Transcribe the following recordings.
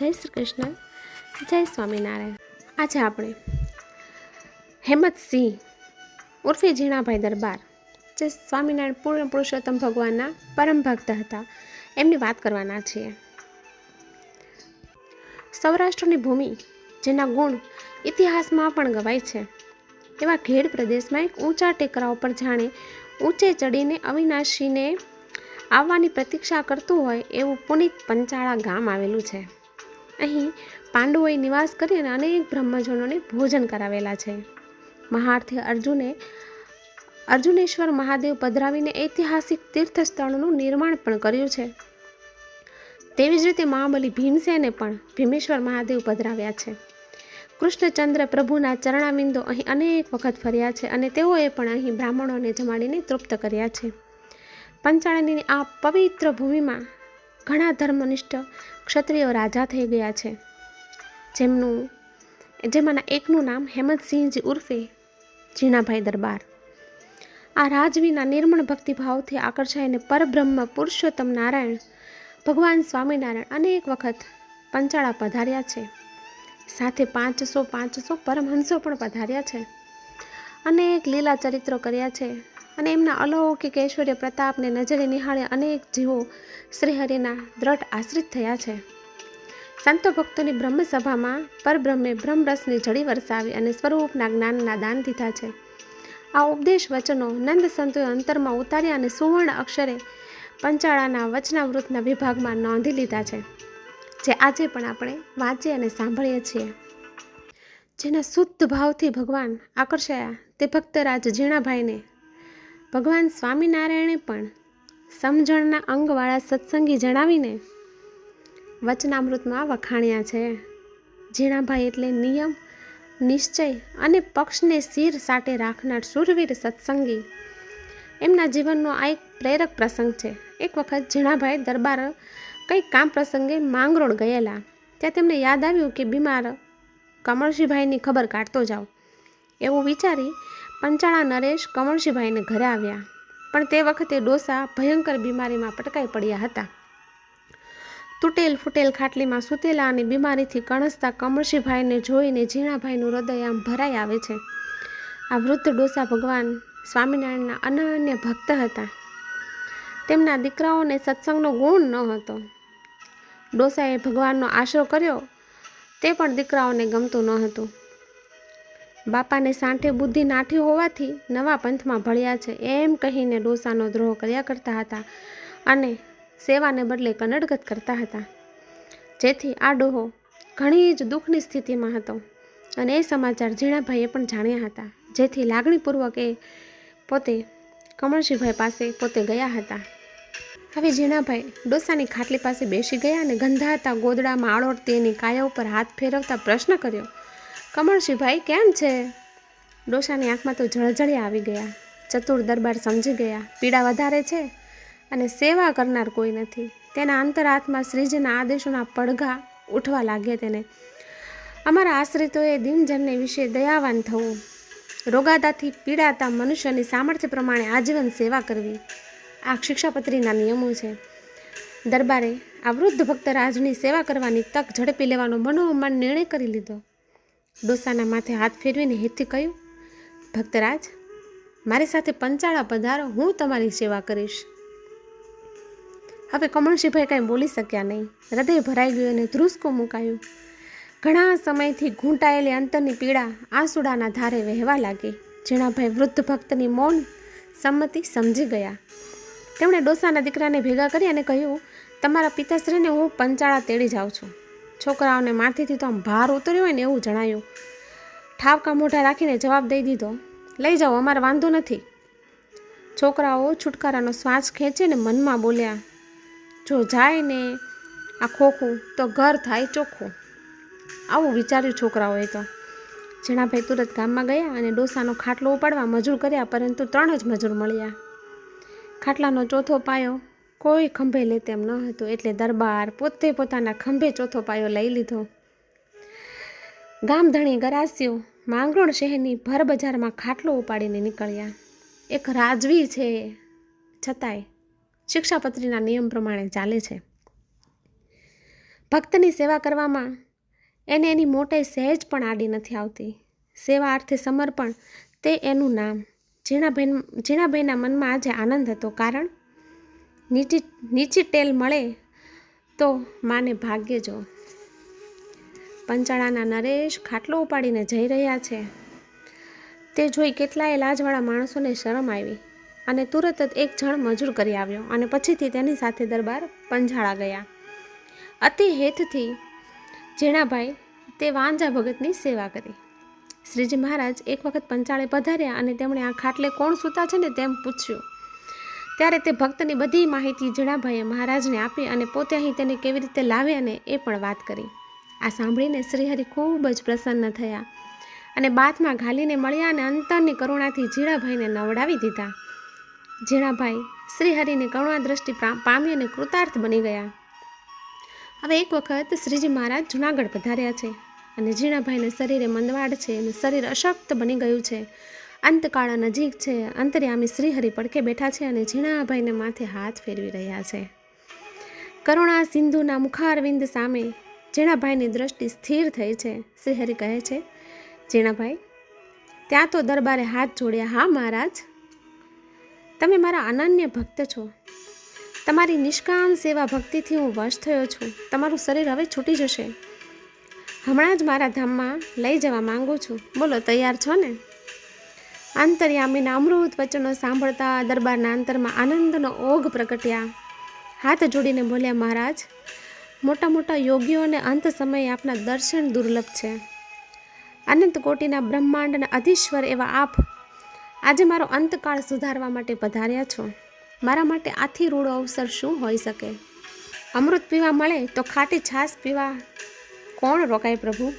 જય શ્રી કૃષ્ણ. જય સ્વામિનારાયણ. આજે આપણે હેમતસિંહ ઉર્ફે ઝીણાભાઈ દરબાર, જે સ્વામિનારાયણ પૂર્ણ પુરુષોત્તમ ભગવાનના પરમ ભક્ત હતા, એમની વાત કરવાના છીએ. સૌરાષ્ટ્રની ભૂમિ, જેના ગુણ ઇતિહાસમાં પણ ગવાય છે, એવા ઘેડ પ્રદેશમાં એક ઊંચા ટેકરા ઉપર જાણે ઊંચે ચડીને અવિનાશીને આવવાની પ્રતીક્ષા કરતું હોય એવું પુનિત પંચાળા ગામ આવેલું છે. અહીં પાંડવોએ નિવાસ કરી અને અનેક બ્રહ્મજનોને ભોજન કરાવેલા છે. મહારથી અર્જુને, અર્જુનેશ્વર મહાદેવ પધરાવીને ઐતિહાસિક તીર્થસ્થળનું નિર્માણ પણ કર્યું છે. તેવી જ રીતે મહાબલી ભીમસેને પણ ભીમેશ્વર મહાદેવ પધરાવ્યા છે. કૃષ્ણચંદ્ર પ્રભુના ચરણાવિંદો અહીં અનેક વખત ફર્યા છે અને તેઓએ પણ અહીં બ્રાહ્મણોને જમાડીને તૃપ્ત કર્યા છે. પંચાળાની આ પવિત્ર ભૂમિમાં ઘણા ધર્મનિષ્ઠ ક્ષત્રિયો રાજા થઈ ગયા છે. જેમનું, જેમાંના એકનું નામ હેમંતસિંહજી ઉર્ફે ઝીણાભાઈ દરબાર. આ રાજવીના નિર્મળ ભક્તિભાવથી આકર્ષાઈને પરબ્રહ્મ, પુરુષોત્તમ નારાયણ, ભગવાન સ્વામિનારાયણ અનેક વખત પંચાળા પધાર્યા છે. સાથે પાંચસો પાંચસો પરમહંસો પણ પધાર્યા છે. અનેક લીલા ચરિત્રો કર્યા છે. અને એમના અલૌકિક ઐશ્વર્ય પ્રતાપને નજરે નિહાળે અનેક જીવો શ્રીહરિના દ્રઢ આશ્રિત થયા છે. સંતો ભક્તોની બ્રહ્મસભામાં પરબ્રહ્મે બ્રહ્મરસની જડી વરસાવી અને સ્વરૂપના જ્ઞાનના દાન દીધા છે. આ ઉપદેશ વચનો નંદ સંતોએ અંતરમાં ઉતાર્યા અને સુવર્ણ અક્ષરે પંચાળાના વચનાવૃતના વિભાગમાં નોંધી લીધા છે, જે આજે પણ આપણે વાંચીએ અને સાંભળીએ છીએ. જેના શુદ્ધ ભાવથી ભગવાન આકર્ષાયા તે ભક્તરાજ ઝીણાભાઈને ભગવાન સ્વામિનારાયણે પણ સમજણના અંગવાળા સત્સંગી જણાવીને વચનામૃતમાં વખાણ્યા છે. ઝીણાભાઈ એટલે નિયમ, નિશ્ચય અને પક્ષને શિર સાટે રાખનાર સુરવીર સત્સંગી. એમના જીવનનો આ એક પ્રેરક પ્રસંગ છે. એક વખત ઝીણાભાઈ દરબાર કંઈક કામ પ્રસંગે માંગરોળ ગયેલા. ત્યાં તેમને યાદ આવ્યું કે બીમાર કમળસિંહભાઈની ખબર કાઢતો જાઓ. એવું વિચારી પંચાળા નરેશ કમળસિંહભાઈને ઘરે આવ્યા. પણ તે વખતે ડોસા ભયંકર બીમારીમાં પટકાઈ પડ્યા હતા. તૂટેલ ફૂટેલ ખાટલીમાં સૂતેલા અને બીમારીથી કણસતા કમળસિંહભાઈને જોઈને ઝીણાભાઈનું હૃદય આમ ભરાઈ આવે છે. આ વૃદ્ધ ડોસા ભગવાન સ્વામિનારાયણના અનન્ય ભક્ત હતા. તેમના દીકરાઓને સત્સંગનો ગુણ ન હતો. ડોસાએ ભગવાનનો આશરો કર્યો, તે પણ દીકરાઓને ગમતું ન હતું. બાપાને સાંઠે બુદ્ધિ નાઠી હોવાથી નવા પંથમાં ભળ્યા છે. એમ કહીને ડોસાનો દ્રોહ કર્યા કરતા હતા અને સેવાને બદલે કનડગત કરતા હતા. જેથી આ ડોહો ઘણી જ દુઃખની સ્થિતિમાં હતો અને એ સમાચાર ઝીણાભાઈએ પણ જાણ્યા હતા. જેથી લાગણીપૂર્વક એ પોતે કમળસિંહભાઈ પાસે પોતે ગયા હતા. હવે ઝીણાભાઈ ડોસાની ખાટલી પાસે બેસી ગયા અને ગંધાતા ગોદડામાં આળોટતી એની કાયા ઉપર હાથ ફેરવતા પ્રશ્ન કર્યો કમળસિંહભાઈ કેમ છે? ડોસાની આંખમાં તો જળજળિયા આવી ગયા. ચતુર દરબાર સમજી ગયા. પીડા વધારે છે અને સેવા કરનાર કોઈ નથી. તેના અંતરાત્મા શ્રીજીના આદેશોના પડઘા ઉઠવા લાગ્યા તેને. અમારા આશ્રિતોએ દિનજનને વિશે દયાવાન થવું. રોગાદાથી પીડાતા મનુષ્યની સામર્થ્ય પ્રમાણે આજીવન સેવા કરવી. આ શિક્ષાપત્રીના નિયમો છે. દરબારે આ વૃદ્ધ ભક્ત રાજની સેવા કરવાની તક ઝડપી લેવાનો મનોમન નિર્ણય કરી લીધો. ડોસાના માથે હાથ ફેરવીને હેતથી કહ્યું, ભક્તરાજ, મારી સાથે પંચાળા પધારો, હું તમારી સેવા કરીશ. હવે કમળસિંહભાઈ કાંઈ બોલી શક્યા નહીં. હૃદય ભરાઈ ગયું અને ધ્રુસકો મુકાયું. ઘણા સમયથી ઘૂંટાયેલી અંતરની પીડા આંસુડાના ધારે વહેવા લાગી, ઝીણાભાઈ વૃદ્ધ ભક્તની મૌન સંમતિ સમજી ગયા. તેમણે ડોસાના દીકરાને ભેગા કરી અને કહ્યું, તમારા પિતાશ્રીને હું પંચાળા તેડી જાઉં છું. છોકરાઓને માથેથી તો આમ ભાર ઉતર્યો હોય ને એવું જણાયું. ઠાવકા મોઢા રાખીને જવાબ દઈ દીધો, લઈ જાઓ, અમારે વાંધો નથી. છોકરાઓ છુટકારાનો શ્વાસ ખેંચીને મનમાં બોલ્યા, જો જાય ને આ ખોખું, તો ઘર થાય ચોખ્ખું. આવું વિચાર્યું છોકરાઓએ તો. ઝીણાભાઈ તુરત ગામમાં ગયા અને ડોસાનો ખાટલો ઉપાડવા મજૂર કર્યા, પરંતુ ત્રણ જ મજૂર મળ્યા. ખાટલાનો ચોથો પાયો કોઈ ખંભે લે તેમ ન હતું. એટલે દરબાર પોતે પોતાના ખંભે ચોથો પાયો લઈ લીધો. ગામધણી ગરાસ્યો માંગરોળ શહેરની ભર બજારમાં ખાટલો ઉપાડીને નીકળ્યા. એક રાજવી છે. છતાંય શિક્ષાપત્રીના નિયમ પ્રમાણે ચાલે છે. ભક્તની સેવા કરવામાં એને એની મોટાઈ સહેજ પણ આડી નથી આવતી. સેવા અર્થે સમર્પણ તે એનું નામ. ઝીણાબેન ઝીણાભાઈના મનમાં આજે આનંદ હતો. કારણ નીચી નીચી ટેલ મળે તો માને ભાગ્ય જો. પંચાળાના નરેશ ખાટલો ઉપાડીને જઈ રહ્યા છે. તે જોઈ કેટલાય લાજવાળા માણસોને શરમ આવી અને તુરત જ એક જણ મજૂર કરી આવ્યો અને પછીથી તેની સાથે દરબાર પંજાળા ગયા. અતિ હેતથી જેણાભાઈ તે વાંજા ભગતની સેવા કરી. શ્રીજી મહારાજ એક વખત પંચાળે પધાર્યા અને તેમણે આ ખાટલે કોણ સૂતા છે ને તેમ પૂછ્યું. ત્યારે તે ભક્તની બધી માહિતી જડાભાઈએ મહારાજને આપી અને પોતે અહીં તેને કેવી રીતે લાવે અને એ પણ વાત કરી. આ સાંભળીને શ્રીહરિ ખૂબ જ પ્રસન્ન થયા અને બાથમાં ઘાલીને મળ્યા અને અંતરની કરુણાથી જીણાભાઈને નવડાવી દીધા. જીણાભાઈ શ્રીહરિની કરુણા દ્રષ્ટિ પામી અને કૃતાર્થ બની ગયા. હવે એક વખત શ્રીજી મહારાજ જુનાગઢ પધાર્યા છે અને ઝીણાભાઈને શરીરે મંદવાડ છે અને શરીર અશક્ત બની ગયું છે. અંતકાળ નજીક છે. અંતર્યામી શ્રીહરિ પડખે બેઠા છે અને ઝીણાભાઈને માથે હાથ ફેરવી રહ્યા છે. કરુણા સિંધુના મુખારવિંદ સામે ઝીણાભાઈની દ્રષ્ટિ સ્થિર થઈ છે. શ્રીહરિ કહે છે, ઝીણાભાઈ, ત્યાં તો દરબારે હાથ જોડ્યા, હા મહારાજ? તમે મારા અનન્ય ભક્ત છો. તમારી નિષ્કામ સેવા ભક્તિથી હું વશ થયો છું. તમારું શરીર હવે છૂટી જશે. હમણાં જ મારા ધામમાં લઈ જવા માંગુ છું. બોલો, તૈયાર છો ને? અંતર્યામીના અમૃત વચનો સાંભળતા દરબારના અંતરમાં આનંદનો ઓઘ પ્રગટ્યા. હાથ જોડીને બોલ્યા, મહારાજ, મોટા મોટા યોગીઓને અંત સમયે આપના દર્શન દુર્લભ છે. અનંત કોટીના બ્રહ્માંડના અધીશ્વર એવા આપ આજે મારો અંતકાળ સુધારવા માટે પધાર્યા છો. મારા માટે આથી રૂડો અવસર શું હોઈ શકે? અમૃત પીવા મળે તો ખાટી છાશ પીવા. કોણ રોકાય પ્રભુ?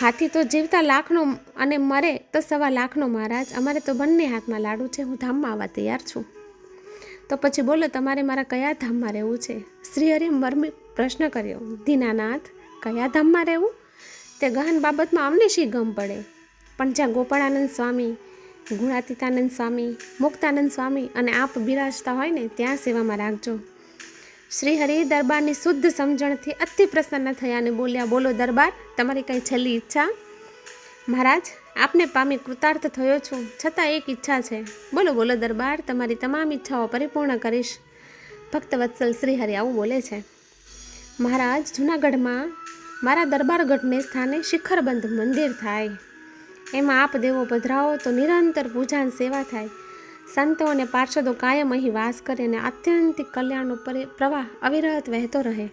હાથી તો જીવતા લાખનો અને મરે તો સવા લાખનો મહારાજ. અમારે તો બંને હાથમાં લાડુ છે, હું ધામમાં આવવા તૈયાર છું. તો પછી બોલો, તમારે મારા કયા ધામમાં રહેવું છે? શ્રીહરિ મર્મી પ્રશ્ન કર્યો, દીનાનાથ, કયા ધામમાં રહેવું? તે ગહન બાબતમાં અમને શી ગમ પડે? પણ જ્યાં ગોપાળાનંદ સ્વામી, ગુણાતીતાનંદ સ્વામી, મુક્તાનંદ સ્વામી અને આપ બિરાજતા હોય ને, ત્યાં સેવામાં રાખજો. શ્રી હરિ દરબારની શુદ્ધ સમજણથી અતિ પ્રસન્ન થયા અને બોલ્યા, બોલો દરબાર, તમારી કંઈ છેલ્લી ઈચ્છા? મહારાજ, આપને પામી કૃતાર્થ થયો છું. છતાં એક ઈચ્છા છે. બોલો બોલો દરબાર, તમારી તમામ ઈચ્છાઓ પરિપૂર્ણ કરીશ. ભક્ત વત્સલ હરિ આવું બોલે છે. મહારાજ, જૂનાગઢમાં મારા દરબારગઢને સ્થાને શિખરબંધ મંદિર થાય. એમાં આપ દેવો પધરાવો તો નિરંતર પૂજા સેવા થાય. સંતો અને પાર્ષદો કાયમ અહીં વાસ કરે અને આત્યંતિક કલ્યાણનો પ્રવાહ અવિરત વહેતો રહે.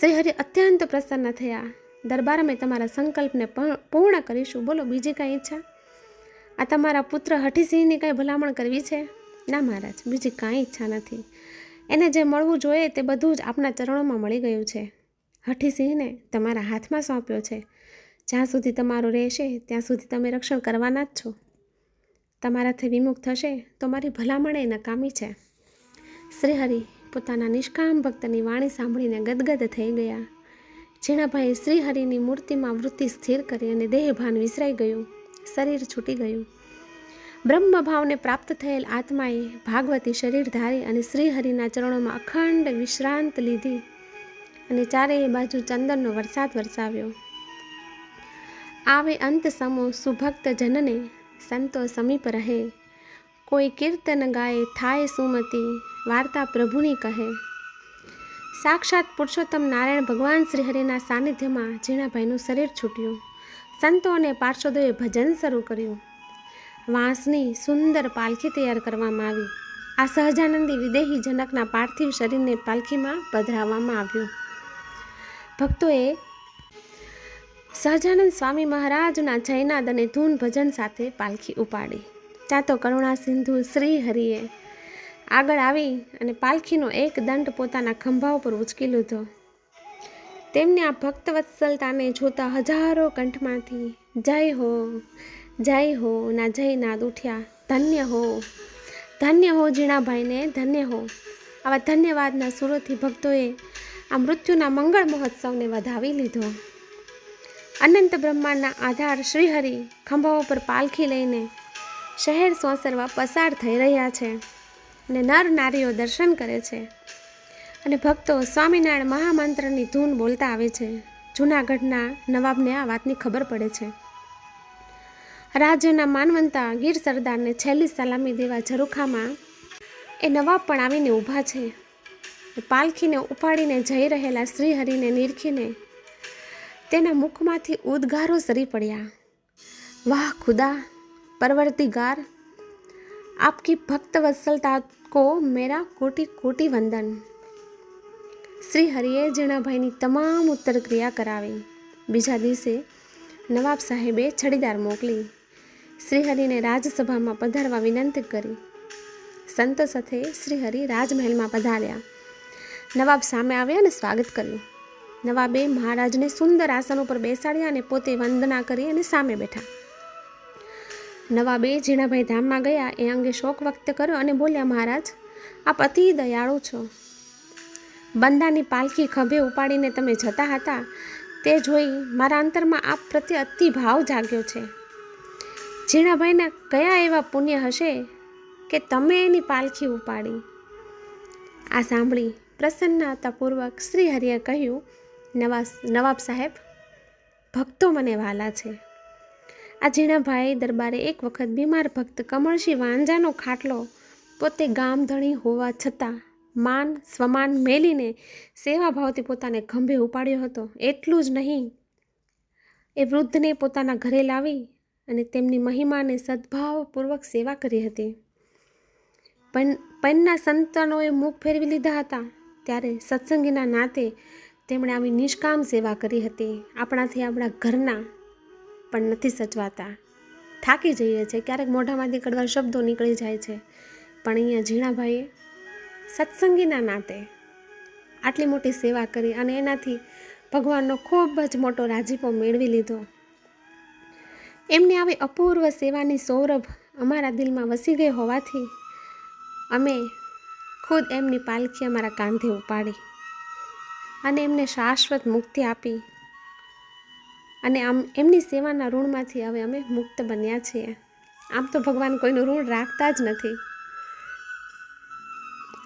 શ્રીહરિ અત્યંત પ્રસન્ન થયા. દરબાર અમે તમારા સંકલ્પને પૂર્ણ કરીશું. બોલો, બીજી કાંઈ ઈચ્છા? આ તમારા પુત્ર હઠીસિંહની કાંઈ ભલામણ કરવી છે? ના મહારાજ, બીજી કાંઈ ઈચ્છા નથી. એને જે મળવું જોઈએ તે બધું જ આપના ચરણોમાં મળી ગયું છે. હઠીસિંહને તમારા હાથમાં સોંપ્યો છે. જ્યાં સુધી તમારો રહેશે, ત્યાં સુધી તમે રક્ષણ કરવાના જ છો. તમારાથી વિમુખ થશે તો મારી ભલામણ એ નકામી છે. શ્રીહરિ પોતાના નિષ્કામ ભક્તની વાણી સાંભળીને ગદગદ થઈ ગયા. ઝીણાભાઈએ શ્રીહરિની મૂર્તિમાં વૃત્તિ સ્થિર કરી અને દેહભાન વિસરાઈ ગયું. શરીર છૂટી ગયું. બ્રહ્મભાવને પ્રાપ્ત થયેલ આત્માએ ભાગવતી શરીર ધારી અને શ્રીહરિના ચરણોમાં અખંડ વિશ્રાંત લીધી અને ચારેય બાજુ ચંદનનો વરસાદ વરસાવ્યો. આવે અંત સમો સુભક્ત જનને સંતો સમીપ રહે. કોઈ કીર્તન ગાય થાય સુમતી, વાર્તા પ્રભુની કહે. સાક્ષાત પુરુષોત્તમ નારાયણ ભગવાન શ્રી હરિના સાનિધ્યમાં ઝીણાભાઈનું શરીર છૂટ્યું. સંતો અને પાર્ષદોએ ભજન શરૂ કર્યું. વાંસની સુંદર પાલખી તૈયાર કરવામાં આવી. આ સહજાનંદી વિદેહી જનકના પાર્થિવ શરીરને પાલખીમાં પધરાવવામાં આવ્યું. ભક્તોએ સહજાનંદ સ્વામી મહારાજના જયનાદ અને ધૂન ભજન સાથે પાલખી ઉપાડી. ત્યાં કરુણા સિંધુ શ્રી હરિએ આગળ આવી અને પાલખીનો એક દંડ પોતાના ખંભા ઉપર ઉચકી લીધો. તેમની આ ભક્તવત્સલતાને જોતા હજારો કંઠમાંથી જય હો જય હો, ના જય નાદ ઉઠ્યા. ધન્ય હો ધન્ય હો જીણાભાઈને ધન્ય હો. આવા ધન્યવાદના સુરોથી ભક્તોએ આ મૃત્યુના મંગળ મહોત્સવને વધાવી લીધો. અનંત બ્રહ્માંડના આધાર શ્રીહરિ ખંભા ઉપર પાલખી લઈને શહેર સોસરવા પસાર થઈ રહ્યા છે અને નર નારીઓ દર્શન કરે છે. અને ભક્તો સ્વામિનારાયણ મહામંત્રની ધૂન બોલતા આવે છે. જૂનાગઢના નવાબને આ વાતની ખબર પડે છે. રાજ્યના માનવંતા ગીર સરદારને છેલ્લી સલામી દેવા ઝરૂખામાં એ નવાબ પણ આવીને ઊભા છે. પાલખીને ઉપાડીને જઈ રહેલા શ્રીહરિને નિરખીને તેના મુખમાંથી ઉદ્ગારો સરી પડ્યા. વાહ, ખુદા, પરવર્તિગાર! આપકી ભક્ત વત્સલતા કો મેરા કોટી કોટી વંદન. શ્રી હરિએ જીણાભાઈની તમામ ઉત્તર ક્રિયા કરાવી. બીજા દિવસે નવાબ સાહેબે છડીદાર મોકલી. શ્રીહરિને રાજસભામાં પધારવા વિનંતી કરી. સંતો સાથે શ્રીહરિ રાજમહેલમાં પધાર્યા. નવાબ સામે આવ્યા અને સ્વાગત કર્યું. નવાબે મહારાજને સુંદર આસન ઉપર બેસાડ્યા અને પોતે વંદના કરી અને સામે બેઠા. નવાબે ઝીણાભાઈ ધામમાં ગયા, એ અંગે શોક વ્યક્ત કર્યો અને બોલ્યા, મહારાજ, આપ અતિ દયાળુ છો. બંદાની પાલખી ખભે ઉપાડીને તમે જતા હતા, તે જોઈ મારા અંતરમાં આપ પ્રત્યે અતિ ભાવ જાગ્યો છે. ઝીણાભાઈના કયા એવા પુણ્ય હશે કે તમે એની પાલખી ઉપાડી? આ સાંભળી પ્રસન્નતાપૂર્વક શ્રી હરિએ કહ્યું નવાબ નવાબ સાહેબ, ભક્તો મને વાલા છે. આ ઝીણાભાઈ દરબારે એક વખત બીમાર ભક્ત કમળસિંહ વાંજાનો ખાટલો પોતે ગામધણી હોવા છતાં માન, સ્વમાન મેલીને સેવાભાવથી પોતાને ખંભે ઉપાડ્યો હતો. એટલું જ નહીં, એ વૃદ્ધને પોતાના ઘરે લાવી અને તેમની મહિમાને સદભાવપૂર્વક સેવા કરી હતી. પણ પૈનના સંતાનોએ મુખ ફેરવી લીધા હતા. ત્યારે સત્સંગીના નાતે તેમણે આવી નિષ્કામ સેવા કરી હતી. આપણાથી આપણા ઘરના પણ નથી સચવાતા. થાકી જઈએ છીએ. ક્યારેક મોઢામાંથી કડવા શબ્દો નીકળી જાય છે. પણ અહીંયા ઝીણાભાઈએ સત્સંગીના નાતે આટલી મોટી સેવા કરી અને એનાથી ભગવાનનો ખૂબ જ મોટો રાજીપો મેળવી લીધો. એમની આવી અપૂર્વ સેવાની સૌરભ અમારા દિલમાં વસી ગઈ હોવાથી અમે ખુદ એમની પાલખી અમારા કાંધે ઉપાડી. અને એમને શાશ્વત મુક્તિ આપી. અને આમ એમની સેવાના ઋણમાંથી હવે અમે મુક્ત બન્યા છીએ. આમ તો ભગવાન કોઈનું ઋણ રાખતા જ નથી.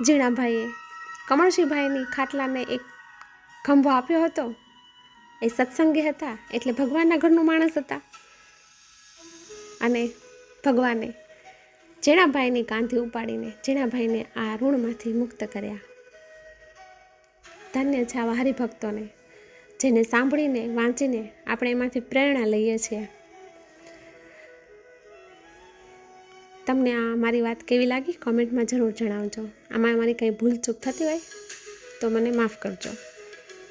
ઝીણાભાઈએ કમળસિંહભાઈની ખાટલાને એક ખંભો આપ્યો હતો. એ સત્સંગી હતા એટલે ભગવાનના ઘરનું માણસ હતા. અને ભગવાને ઝીણાભાઈની કાંધી ઉપાડીને ઝીણાભાઈને આ ઋણમાંથી મુક્ત કર્યા. ધન્ય છે આવા હરિભક્તોને, જેને સાંભળીને, વાંચીને આપણે એમાંથી પ્રેરણા લઈએ છીએ. તમને આ મારી વાત કેવી લાગી? કોમેન્ટમાં જરૂર જણાવજો. આમાં મારી કંઈ ભૂલચૂક થતી હોય તો મને માફ કરજો.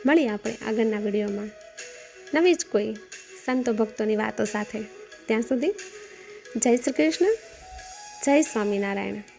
મળીએ આપણે આગળના વિડીયોમાં. નવી જ કોઈ સંતો ભક્તોની વાતો સાથે. ત્યાં સુધી જય શ્રી કૃષ્ણ, જય સ્વામિનારાયણ.